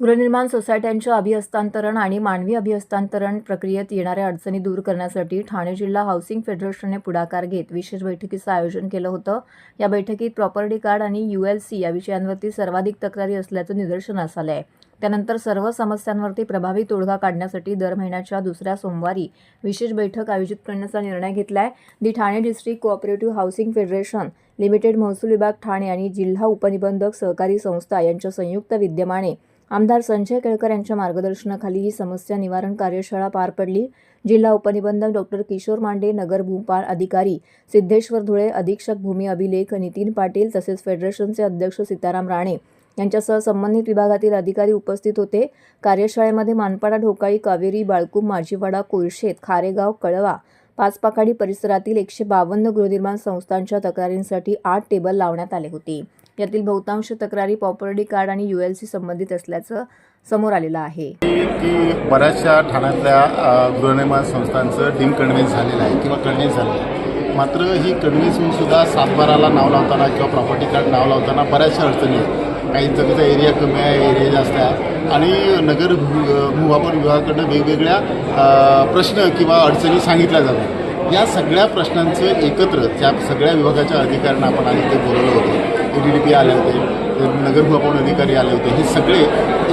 गृहनिर्माण सोसायट्यांच्या अभिहस्तांतरण आणि मानवी अभिहस्तांतरण प्रक्रियेत येणाऱ्या अडचणी दूर करण्यासाठी ठाणे जिल्हा हाऊसिंग फेडरेशनने पुढाकार घेत विशेष बैठकीचं आयोजन केलं होतं. या बैठकीत प्रॉपर्टी कार्ड आणि यू एल सी या विषयांवरती सर्वाधिक तक्रारी असल्याचं निदर्शनास आलं आहे त्यानंतर सर्व समस्यांवरती प्रभावी तोडगा काढण्यासाठी दर महिन्याच्या दुसऱ्या सोमवारी विशेष बैठक आयोजित करण्याचा निर्णय घेतला आहे the Thane district cooperative housing federation limited महसूल विभाग ठाणे आणि जिल्हा उपनिबंधक सहकारी संस्था यांच्या संयुक्त विद्यमाने आमदार संजय केळकर यांच्या मार्गदर्शनाखाली ही समस्या निवारण कार्यशाळा पार पडली. जिल्हा उपनिबंधक डॉक्टर किशोर मांडे नगर भूपाळ अधिकारी सिद्धेश्वर धुळे अधीक्षक भूमी अभिलेख नितीन पाटील तसेच फेडरेशनचे अध्यक्ष सीताराम राणे यांच्यासह संबंधित विभागातील अधिकारी उपस्थित होते. कार्यशाळेमध्ये मानपाडा ढोकाळी कावेरी बाळकूम माझीवाडा कोळशेत खारेगाव कळवा पाचपाखाडी परिसरातील एकशे बावन्न गृहनिर्माण संस्थांच्या तक्रारींसाठी आठ टेबल लावण्यात आले होते. यातील बहुतांश तक्रारी प्रॉपर्टी कार्ड आणि यू एल सी संबंधित असल्याचं समोर आलेलं आहे. की बऱ्याचशा ठाण्यातल्या गृहनिर्माण संस्थांचं डीम कन्व्हिन्स झालेलं आहे किंवा कन्व्हिन्स झालेलं आहे. मात्र ही कन्व्हिन्स सुद्धा सातबाराला नाव लावताना किंवा प्रॉपर्टी कार्ड नाव लावताना बऱ्याचशा अडचणी आहेत. काही जगचा एरिया कमी आहे एरिया जास्त आहे. आणि नगर भू- विभागाकडनं वेगवेगळ्या प्रश्न किंवा अडचणी सांगितल्या जातात. या सगळ्या प्रश्नांचं एकत्र त्या सगळ्या विभागाच्या अधिकाऱ्यांना आपण आधी ते बोलवलं होतं. डी डी पी आले होते नगर अधिकारी आले होते हे सगळे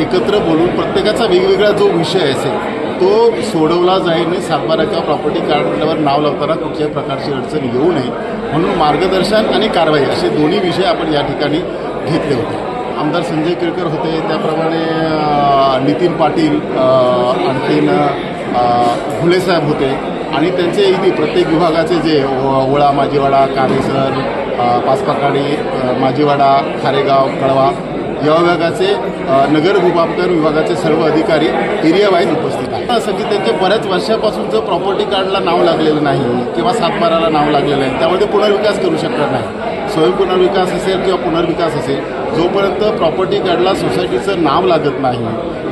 एकत्र बोलून प्रत्येकाचा वेगवेगळा जो विषय असेल तो सोडवला जाईल आणि सातबारा किंवा प्रॉपर्टी कार्डवर नाव लावताना कुठल्याही प्रकारची अडचण येऊ नये म्हणून मार्गदर्शन आणि कारवाई असे दोन्ही विषय आपण या ठिकाणी घेतले होते. आमदार संजय केळकर होते त्याप्रमाणे नितीन पाटील आणखीन अ, होते आणि त्यांचे इथे प्रत्येक विभागाचे जे ओळा माजीवाडा कामेसर अ, पाचपाकाडी माजीवाडा खारेगाव कळवा या विभागाचे नगर भूभापकर विभागाचे सर्व अधिकारी एरिया वाईज उपस्थित आहेत. असं की त्यांच्या बऱ्याच वर्षापासूनचं प्रॉपर्टी कार्डला नाव लागलेलं नाही किंवा सातबाराला नाव लागलेलं आहे त्यामुळे ते पुनर्विकास करू शकणार नाही. स्वयं पुनर्विकास असेल किंवा पुनर्विकास असेल जोपर्यंत प्रॉपर्टी कार्डला सोसायटीचं नाव लागत नाही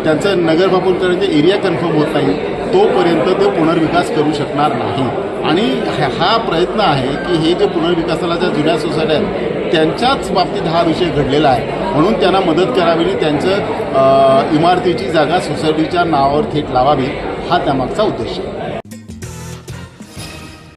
त्यांचं नगर भापूरकरांचे एरिया कन्फर्म होत नाही तोपर्यंत ते पुनर्विकास करू शकणार नाही. आणि हा प्रयत्न आहे की हे जे पुनर्विकासाला ज्या जुन्या सोसायट्या आहेत त्यांच्याच बाबतीत हा विषय घडलेला आहे. म्हणून त्यांना मदत करावी आणि त्यांचं इमारतीची जागा सोसायटीच्या नावावर थेट लावावी हा त्यामागचा उद्देश आहे.